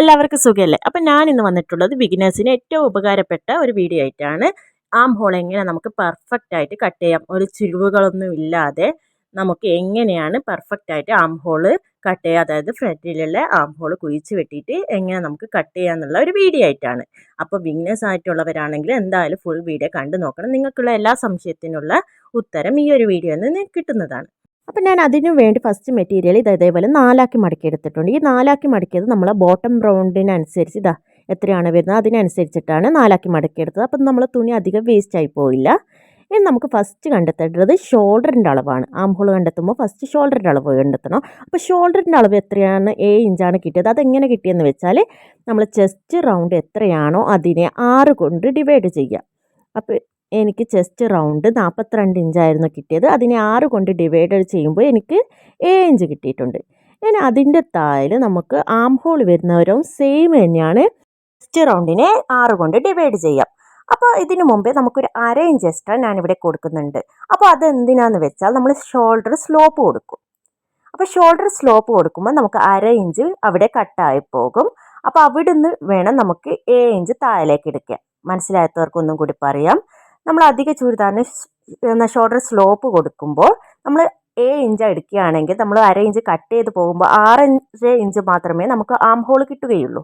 എല്ലാവർക്കും സുഖമല്ലേ? അപ്പം ഞാൻ ഇന്ന് വന്നിട്ടുള്ളത് ബിഗിനേഴ്സിന് ഏറ്റവും ഉപകാരപ്പെട്ട ഒരു വീഡിയോ ആയിട്ടാണ്. ആം ഹോൾ എങ്ങനെ നമുക്ക് പെർഫെക്റ്റ് ആയിട്ട് കട്ട് ചെയ്യാം. ഒരു ചുരുവുകളൊന്നും ഇല്ലാതെ നമുക്ക് എങ്ങനെയാണ് പെർഫെക്റ്റ് ആയിട്ട് ആം ഹോൾ കട്ട് ചെയ്യുക അതായത് ഫ്രണ്ടിലുള്ള ആം ഹോൾ കുഴിച്ച് വെട്ടിയിട്ട് എങ്ങനെ നമുക്ക് കട്ട് ചെയ്യാം എന്നുള്ള ഒരു വീഡിയോ ആയിട്ടാണ്. അപ്പോൾ ബിഗിനേഴ്സ് ആയിട്ടുള്ളവരാണെങ്കിൽ എന്തായാലും ഫുൾ വീഡിയോ കണ്ടു നോക്കണം. നിങ്ങൾക്കുള്ള എല്ലാ സംശയത്തിനുള്ള ഉത്തരം ഈ ഒരു വീഡിയോയിൽ നിന്ന് കിട്ടുന്നതാണ്. അപ്പം ഞാൻ അതിനു വേണ്ടി ഫസ്റ്റ് മെറ്റീരിയൽ ഇത് ഇതേപോലെ നാലാക്കി മടക്കി എടുത്തിട്ടുണ്ട് ഈ നാലാക്കി മടക്കിയത് നമ്മൾ ബോട്ടം റൗണ്ടിനനുസരിച്ച് ഇതാ എത്രയാണ് വരുന്നത്? അതിനനുസരിച്ചിട്ടാണ് നാലാക്കി മടക്കി മടക്കിയെടുത്തത്. അപ്പം നമ്മൾ തുണി അധികം വേസ്റ്റ് ആയി പോയില്ല. ഇനി നമുക്ക് ഫസ്റ്റ് കണ്ടെത്തേണ്ടത് ഷോൾഡറിന്റെ അളവാണ്. ആം ഹോൾ കണ്ടെത്തുമ്പോൾ ഫസ്റ്റ് ഷോൾഡറിന്റെ അളവ് കണ്ടെത്തണം. അപ്പോൾ ഷോൾഡറിന്റെ അളവ് എത്രയാണ്? ഏഴ് ഇഞ്ചാണ് കിട്ടിയത്. അതെങ്ങനെ കിട്ടിയെന്ന് വെച്ചാൽ നമ്മൾ ചെസ്റ്റ് റൗണ്ട് എത്രയാണോ അതിനെ ആറ് കൊണ്ട് ഡിവൈഡ് ചെയ്യുക. അപ്പോൾ എനിക്ക് ചെസ്റ്റ് റൗണ്ട് നാൽപ്പത്തിരണ്ട് ഇഞ്ചായിരുന്നു കിട്ടിയത്. അതിനെ ആറ് കൊണ്ട് ഡിവൈഡ് ചെയ്യുമ്പോൾ എനിക്ക് ഏഴ് ഇഞ്ച് കിട്ടിയിട്ടുണ്ട്. ഇനി അതിന്റെ താഴെ നമുക്ക് ആം ഹോൾ വരുന്നവരും സെയിം തന്നെയാണ്. ചെസ്റ്റ് റൗണ്ടിനെ ആറ് കൊണ്ട് ഡിവൈഡ് ചെയ്യാം. അപ്പോൾ ഇതിനു മുമ്പേ നമുക്കൊരു അര ഇഞ്ച് എക്സ്ട്രാ ഞാനിവിടെ കൊടുക്കുന്നുണ്ട്. അപ്പോൾ അത് എന്തിനാന്ന് വെച്ചാൽ നമ്മൾ ഷോൾഡർ സ്ലോപ്പ് കൊടുക്കും. അപ്പോൾ ഷോൾഡർ സ്ലോപ്പ് കൊടുക്കുമ്പോൾ നമുക്ക് അര ഇഞ്ച് അവിടെ കട്ടായി പോകും. അപ്പോൾ അവിടുന്ന് വേണം നമുക്ക് ഏഴ് ഇഞ്ച് താഴേക്ക് എടുക്കാൻ. മനസ്സിലായവർക്കൊന്നും കൂടി പറയാം. നമ്മൾ അധിക ചുരിദാറിന് ഷോൾഡർ സ്ലോപ്പ് കൊടുക്കുമ്പോൾ നമ്മൾ ഏഴ് ഇഞ്ച് എടുക്കുകയാണെങ്കിൽ നമ്മൾ അര ഇഞ്ച് കട്ട് ചെയ്ത് പോകുമ്പോൾ ആറഞ്ച് ഇഞ്ച് മാത്രമേ നമുക്ക് ആം ഹോൾ കിട്ടുകയുള്ളൂ.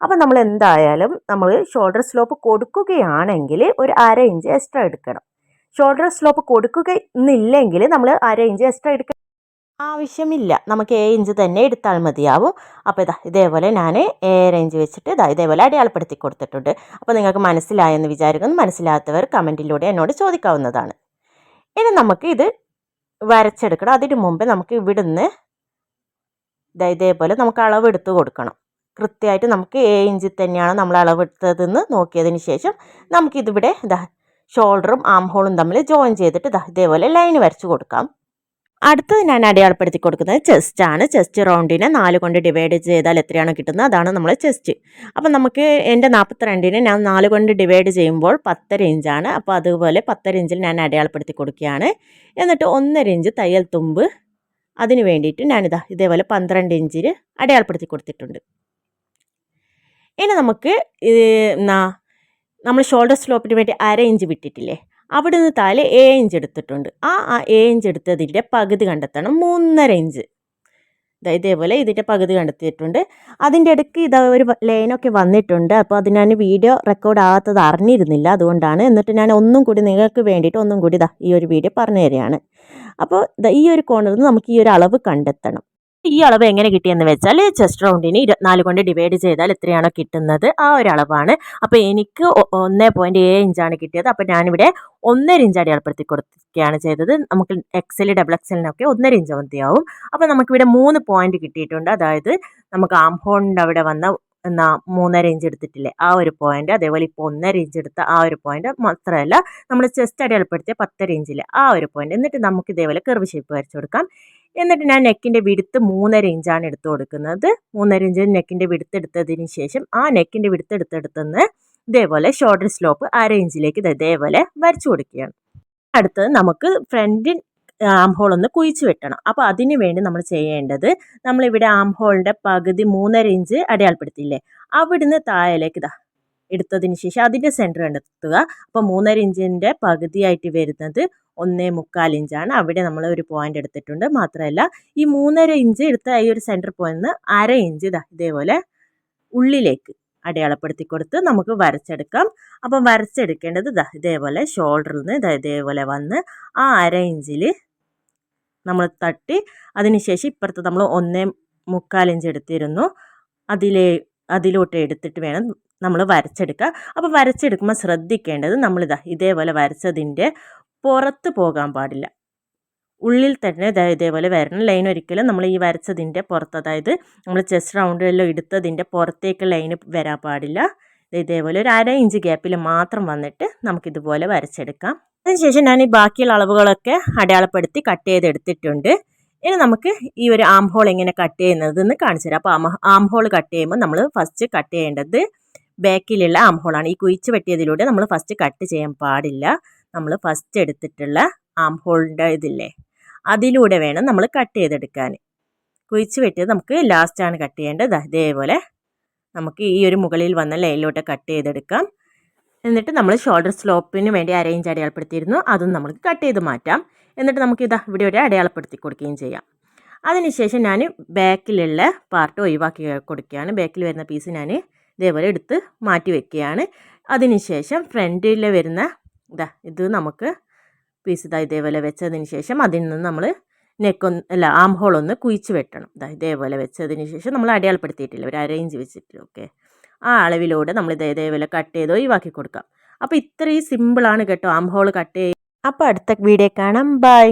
അപ്പം നമ്മൾ എന്തായാലും നമ്മൾ ഷോൾഡർ സ്ലോപ്പ് കൊടുക്കുകയാണെങ്കിൽ ഒരു അര ഇഞ്ച് എക്സ്ട്രാ എടുക്കണം. ഷോൾഡർ സ്ലോപ്പ് കൊടുക്കുകയെന്നില്ലെങ്കിൽ നമ്മൾ അര ഇഞ്ച് എക്സ്ട്രാ എടുക്കണം ആവശ്യമില്ല. നമുക്ക് ഏഴ് ഇഞ്ച് തന്നെ എടുത്താൽ മതിയാവും. അപ്പോൾ ഇതാ ഇതേപോലെ ഞാൻ ഏഴര ഇഞ്ച് വെച്ചിട്ട് ഇതാ ഇതേപോലെ അടയാളപ്പെടുത്തി കൊടുത്തിട്ടുണ്ട്. അപ്പോൾ നിങ്ങൾക്ക് മനസ്സിലായെന്ന് വിചാരിക്കുന്നു. മനസ്സിലാത്തവർ കമന്റിലൂടെ എന്നോട് ചോദിക്കാവുന്നതാണ്. ഇനി നമുക്ക് ഇത് വരച്ചെടുക്കണം. അതിന് മുമ്പ് നമുക്ക് ഇവിടുന്ന് ഇതാ ഇതേപോലെ നമുക്ക് അളവെടുത്ത് കൊടുക്കണം. കൃത്യമായിട്ട് നമുക്ക് ഏഴ് ഇഞ്ചിൽ തന്നെയാണ് നമ്മൾ അളവെടുത്തതെന്ന് നോക്കിയതിന് ശേഷം നമുക്കിതിവിടെ ഇതാ ഷോൾഡറും ആം ഹോളും തമ്മിൽ ജോയിൻ ചെയ്തിട്ട് ഇതാ ഇതേപോലെ ലൈൻ വരച്ച് കൊടുക്കാം. അടുത്തത് ഞാൻ അടയാളപ്പെടുത്തി കൊടുക്കുന്നത് ചെസ്റ്റ് ആണ്. ചെസ്റ്റ് റൗണ്ടിനെ നാല് കൊണ്ട് ഡിവൈഡ് ചെയ്താൽ എത്രയാണോ കിട്ടുന്നത്? അതാണ് നമ്മൾ ചെസ്റ്റ് അപ്പം നമുക്ക് എന്റെ നാൽപ്പത്തിരണ്ടിനെ ഞാൻ നാല് കൊണ്ട് ഡിവൈഡ് ചെയ്യുമ്പോൾ പത്തര ഇഞ്ചാണ് അപ്പോൾ അതുപോലെ പത്തര ഇഞ്ചിൽ ഞാൻ അടയാളപ്പെടുത്തി കൊടുക്കുകയാണ്. എന്നിട്ട് ഒന്നര ഇഞ്ച് തയ്യൽ തുമ്പ് അതിന് വേണ്ടിയിട്ട് ഞാനിതാ ഇതേപോലെ പന്ത്രണ്ട് ഇഞ്ചിൽ അടയാളപ്പെടുത്തി കൊടുത്തിട്ടുണ്ട്. ഇനി നമുക്ക് എന്നാ നമ്മൾ ഷോൾഡർ സ്ലോപ്പിന് വേണ്ടി അര ഇഞ്ച് വിട്ടിട്ടില്ലേ? അവിടെ നിന്ന് താഴെ ഏഴ് ഇഞ്ച് എടുത്തിട്ടുണ്ട്. ആ ആ ഏഴ് ഇഞ്ച് എടുത്തതിന്റെ പകുതി കണ്ടെത്തണം. മൂന്നര ഇഞ്ച് ഇതേപോലെ ഇതിന്റെ പകുതി കണ്ടെത്തിയിട്ടുണ്ട്. അതിന്റെ ഇടയ്ക്ക് ഇതാ ഒരു ലൈനൊക്കെ വന്നിട്ടുണ്ട്. അപ്പോൾ അത് ഞാൻ വീഡിയോ റെക്കോർഡ് ആകാത്തത് അറിഞ്ഞിരുന്നില്ല. അതുകൊണ്ടാണ് എന്നിട്ട് ഞാൻ ഒന്നും കൂടി നിങ്ങൾക്ക് വേണ്ടിയിട്ട് ഒന്നും കൂടി ഇതാ ഈ ഒരു വീഡിയോ പറഞ്ഞു തരികയാണ്. അപ്പോൾ ഈ ഒരു കോണറിൽ നിന്ന് നമുക്ക് ഈ ഒരു അളവ് കണ്ടെത്തണം. ഈ അളവ് എങ്ങനെ കിട്ടിയെന്ന് വെച്ചാൽ ചെസ്റ്റ് റൗണ്ടിന് ഇരുപത്തിനാല് കൊണ്ട് ഡിവൈഡ് ചെയ്താൽ എത്രയാണോ കിട്ടുന്നത്. ആ ഒരു അളവാണ്. അപ്പോൾ എനിക്ക് ഒന്ന് പോയിന്റ് ഏഴ് ഇഞ്ചാണ് കിട്ടിയത്. അപ്പോൾ ഞാനിവിടെ ഒന്നര ഇഞ്ച് അടയാളപ്പെടുത്തി കൊടുക്കുകയാണ് ചെയ്തത്. നമുക്ക് എക്സൽ ഡബിൾ എക്സലിനൊക്കെ ഒന്നര ഇഞ്ച് മതിയാവും. അപ്പോൾ നമുക്കിവിടെ മൂന്ന് പോയിന്റ് കിട്ടിയിട്ടുണ്ട്. അതായത് നമുക്ക് ആം ഹോണിന്റെ അവിടെ വന്ന എന്നാ മൂന്നര ഇഞ്ച് എടുത്തിട്ടില്ലേ? ആ ഒരു പോയിന്റ് അതേപോലെ ഇപ്പോൾ ഒന്നര ഇഞ്ച് എടുത്ത ആ ഒരു പോയിന്റ് മാത്രമല്ല നമ്മൾ ചെസ്റ്റ് അടയാളപ്പെടുത്തിയ പത്തര ഇഞ്ചിൽ ആ ഒരു പോയിന്റ് എന്നിട്ട് നമുക്ക് ഇതേപോലെ കർവ് ഷേപ്പ് വരച്ചു കൊടുക്കാം. എന്നിട്ട് ഞാൻ നെക്കിന്റെ വിടുത്ത് മൂന്നര ഇഞ്ചാണ് എടുത്തു കൊടുക്കുന്നത്. മൂന്നര ഇഞ്ച് നെക്കിന്റെ വിടുത്ത് എടുത്തതിന് ശേഷം ആ നെക്കിന്റെ വിടുത്ത് എടുത്തെടുത്തുനിന്ന് ഇതേപോലെ ഷോൾഡർ സ്ലോപ്പ് അര ഇഞ്ചിലേക്ക് ഇതേപോലെ വരച്ചു കൊടുക്കുകയാണ്. അടുത്തത് നമുക്ക് ഫ്രണ്ടിൻ ആം ഹോൾ ഒന്ന് കുഴിച്ച് വെട്ടണം. അപ്പോൾ അതിന് വേണ്ടി നമ്മൾ ചെയ്യേണ്ടത് നമ്മളിവിടെ ആം ഹോളിന്റെ പകുതി മൂന്നര ഇഞ്ച് അടയാളപ്പെടുത്തിയില്ലേ? അവിടുന്ന് താഴേക്ക് ഇതാ എടുത്തതിന് ശേഷം അതിന്റെ സെന്റർ കണ്ടെത്തുക. അപ്പോൾ മൂന്നര ഇഞ്ചിന്റെ പകുതിയായിട്ട് വരുന്നത് ഒന്നേ മുക്കാൽ ഇഞ്ചാണ്. അവിടെ നമ്മൾ ഒരു പോയിന്റ് എടുത്തിട്ടുണ്ട്. മാത്രമല്ല ഈ മൂന്നര ഇഞ്ച് എടുത്ത ഈ ഒരു സെന്റർ പോയിന്റ് അര ഇഞ്ച് ഇതാ ഇതേപോലെ ഉള്ളിലേക്ക് അടയാളപ്പെടുത്തി കൊടുത്ത് നമുക്ക് വരച്ചെടുക്കാം. അപ്പം വരച്ചെടുക്കേണ്ടത് ഇതാ ഇതേപോലെ ഷോൾഡറിൽ നിന്ന് ഇതാ ഇതേപോലെ വന്ന് ആ അര ഇഞ്ചിൽ നമ്മൾ തട്ടി അതിനുശേഷം ഇപ്പുറത്ത് നമ്മൾ ഒന്നേ മുക്കാൽ ഇഞ്ച് എടുത്തിരുന്നു. അതിലേ അതിലോട്ട് എടുത്തിട്ട് വേണം നമ്മൾ വരച്ചെടുക്കുക അപ്പോൾ വരച്ചെടുക്കുമ്പോൾ ശ്രദ്ധിക്കേണ്ടത് നമ്മളിതാ ഇതേപോലെ വരച്ചതിന്റെ പുറത്ത് പോകാൻ പാടില്ല. ഉള്ളിൽ തന്നെ ഇതേപോലെ വരണം ലൈൻ ഒരിക്കലും നമ്മൾ ഈ വരച്ചതിന്റെ പുറത്ത് അതായത് നമ്മൾ ചെസ്റ്റ് റൗണ്ടിലെല്ലാം എടുത്തതിന്റെ പുറത്തേക്ക് ലൈൻ വരാൻ പാടില്ല. ഇതേപോലെ ഒരു അര ഇഞ്ച് ഗ്യാപ്പിൽ മാത്രം വന്നിട്ട് നമുക്കിതുപോലെ വരച്ചെടുക്കാം. അതിനുശേഷം ഞാൻ ഈ ബാക്കിയുള്ള അളവുകളൊക്കെ അടയാളപ്പെടുത്തി കട്ട് ചെയ്തെടുത്തിട്ടുണ്ട്. ഇനി നമുക്ക് ഈ ഒരു ആം ഹോൾ എങ്ങനെ കട്ട് ചെയ്യുന്നതെന്ന് കാണിച്ചു തരാം. അപ്പോൾ ആം ഹോൾ കട്ട് ചെയ്യുമ്പോൾ നമ്മൾ ഫസ്റ്റ് കട്ട് ചെയ്യേണ്ടത് ബാക്കിലുള്ള ആം ഹോളാണ് ഈ കുഴിച്ച് വെട്ടിയതിലൂടെ നമ്മൾ ഫസ്റ്റ് കട്ട് ചെയ്യാൻ പാടില്ല. നമ്മൾ ഫസ്റ്റ് എടുത്തിട്ടുള്ള ആം ഹോളിന്റെ ഇതില്ലേ? അതിലൂടെ വേണം നമ്മൾ കട്ട് ചെയ്തെടുക്കാൻ കുഴിച്ച് വെട്ടിയത് നമുക്ക് ലാസ്റ്റാണ് കട്ട് ചെയ്യേണ്ടത്. ഇതേപോലെ നമുക്ക് ഈ ഒരു മുകളിൽ വന്ന ലൈനിലോട്ട് കട്ട് ചെയ്തെടുക്കാം. എന്നിട്ട് നമ്മൾ ഷോൾഡർ സ്ലോപ്പിന് വേണ്ടി അരയിഞ്ച് അടയാളപ്പെടുത്തിയിരുന്നു. അതും നമുക്ക് കട്ട് ചെയ്ത് മാറ്റാം. എന്നിട്ട് നമുക്ക് ഇതാ ഇവിടെ ഒരു അടയാളപ്പെടുത്തി കൊടുക്കുകയും ചെയ്യാം. അതിനുശേഷം ഞാൻ ബാക്കിലുള്ള പാർട്ട് ഒഴിവാക്കി കൊടുക്കുകയാണ്. ബാക്കിൽ വരുന്ന പീസ് ഞാൻ ഇതേപോലെ എടുത്ത് മാറ്റി വെക്കുകയാണ്. അതിനുശേഷം ഫ്രണ്ടിൽ വരുന്ന ഇതാ ഇത് നമുക്ക് പീസ് ഇതാ ഇതേപോലെ വെച്ചതിന് ശേഷം അതിൽ നിന്ന് നമ്മൾ നെക്കൊന്ന് അല്ല ആം ഹോൾ ഒന്ന് കുഴിച്ച് വെട്ടണം. ഇതാ ഇതേപോലെ വെച്ചതിന് ശേഷം നമ്മൾ അടയാളപ്പെടുത്തിയിട്ടില്ല. ഒരു അരയിഞ്ച് വെച്ചിട്ട് ഓക്കെ ആ അളവിലൂടെ നമ്മൾ ഇത് ഇതേപോലെ കട്ട് ചെയ്ത് ഒഴിവാക്കി കൊടുക്കാം. അപ്പോൾ ഇത്രയും സിമ്പിളാണ് കേട്ടോ ആം ഹോൾ കട്ട് ചെയ്യുക അപ്പോൾ അടുത്ത വീഡിയോ കാണാം. ബൈ